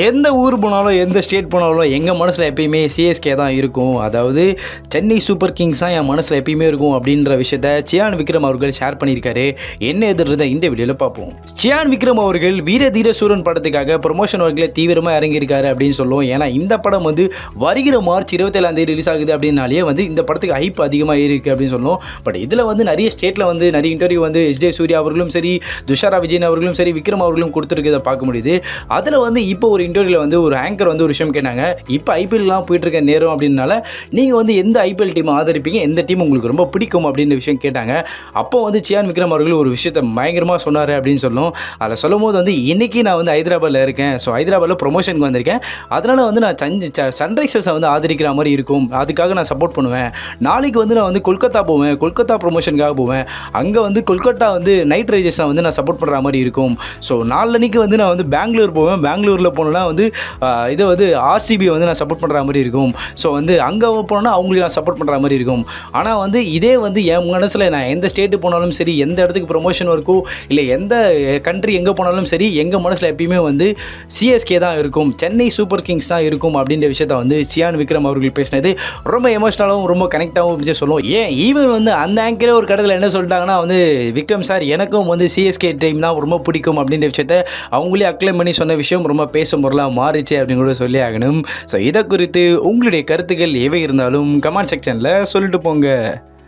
எந்த ஊர் போனாலும் எந்த ஸ்டேட் போனாலும் எங்கள் மனசில் எப்பயுமே சிஎஸ்கே தான் இருக்கும். அதாவது சென்னை சூப்பர் கிங்ஸ் தான் என் மனசில் எப்பயுமே இருக்கும் அப்படின்ற விஷயத்த சியான் விக்ரம் அவர்கள் ஷேர் பண்ணியிருக்காரு. என்ன எதிர்றத இந்த வீடியோவில் பார்ப்போம். சியான் விக்ரம் அவர்கள் வீர தீர சூரன் படத்துக்காக ப்ரொமோஷன் ஒர்க்கில் தீவிரமாக இறங்கியிருக்காரு அப்படின்னு சொல்லுவோம். ஏன்னா இந்த படம் வந்து வருகிற மார்ச் இருபத்தேழாம் தேதி ரிலீஸ் ஆகுது அப்படின்னாலே வந்து இந்த படத்துக்கு ஹைப் அதிகமாக இருக்குது அப்படின்னு சொல்லுவோம். பட் இதில் வந்து நிறைய ஸ்டேட்டில் வந்து நிறைய இன்டர்வியூ வந்து எஸ் ஜே சூர்யா அவர்களும் சரி துஷாரா விஜயன் அவர்களும் சரி விக்ரம் அவர்களும் கொடுத்துருக்கதை பார்க்க முடியுது. அதில் வந்து இப்போ ஒரு இன்டர்வியூவில் வந்து ஒரு ஆங்கர் வந்து ஒரு விஷயம் கேட்டாங்க. இப்போ ஐபிஎல்லாம் போயிட்டு இருக்க நேரம் அப்படின்னால நீங்கள் வந்து எந்த ஐபிஎல் டீம் ஆதரிப்பீங்க? எந்த டீம் உங்களுக்கு ரொம்ப பிடிக்கும் அப்படின்ற விஷயம் கேட்டாங்க. அப்போ வந்து சியான் விக்ரம் அவர்கள் ஒரு விஷயத்தை பயங்கரமாக சொன்னார் அப்படின்னு சொல்லும். அதில் சொல்லும் போது வந்து இன்றைக்கி நான் வந்து ஹைதராபாத்தில் இருக்கேன். ஸோ ஹைதராபாத்தில் ப்ரொமோஷனுக்கு வந்திருக்கேன். அதனால் வந்து நான் சன் சன்ரைசர்ஸை வந்து ஆதரிக்கிற மாதிரி இருக்கும். அதுக்காக நான் சப்போர்ட் பண்ணுவேன். நாளைக்கு வந்து நான் வந்து கொல்கத்தா போவேன். கொல்கத்தா ப்ரொமோஷனுக்காக போவேன். அங்கே வந்து கொல்கத்தா வந்து நைட் ரைடர்ஸை வந்து நான் சப்போர்ட் பண்ணுற மாதிரி இருக்கும். ஸோ நாளன்னைக்கு வந்து நான் வந்து பெங்களூர் போவேன். பெங்களூரில் போனோம்னா வந்து இதை வந்து ஆர்சிபி வந்து நான் சப்போர்ட் பண்ணுற மாதிரி இருக்கும். ஸோ வந்து அங்கே போனோன்னா அவங்களுக்கு நான் சப்போர்ட் பண்ணுற மாதிரி இருக்கும். ஆனால் வந்து இதே வந்து என் மனசில் நான் எந்த ஸ்டேட்டு போனாலும் சரி எந்த இடத்துக்கு ப்ரொமோஷன் இருக்கோ இல்லை எந்த கண்ட்ரி எங்கே போனாலும் சரி எங்கள் மனசில் எப்பயுமே வந்து சிஎஸ்கே தான் இருக்கும். சென்னை சூப்பர் கிங்ஸ் தான் இருக்கும் அப்படின்ற விஷயத்த வந்து சியான் விக்ரம் அவர்கள் பேசினது ரொம்ப எமோஷனலாகவும் ரொம்ப கனெக்டாகவும் இருந்துச்சு சொல்லுவோம். ஏன்? ஈவன் வந்து அந்த ஆங்கரே ஒரு கடத்தில் என்ன சொல்லிட்டாங்கன்னா வந்து விக்ரம் சார் எனக்கும் வந்து சிஎஸ்கே டீம் தான் ரொம்ப பிடிக்கும் அப்படின்ற விஷயத்த அவங்களே அக்ளைம் பண்ணி சொன்ன விஷயம் ரொம்ப பேசும் பொருளாக மாறிச்சு அப்படின்னு கூட சொல்லி ஆகணும். ஸோ இதை குறித்து உங்களுடைய கருத்துக்கள் எவை இருந்தாலும் கமெண்ட் செக்ஷனில் சொல்லிட்டு போங்க.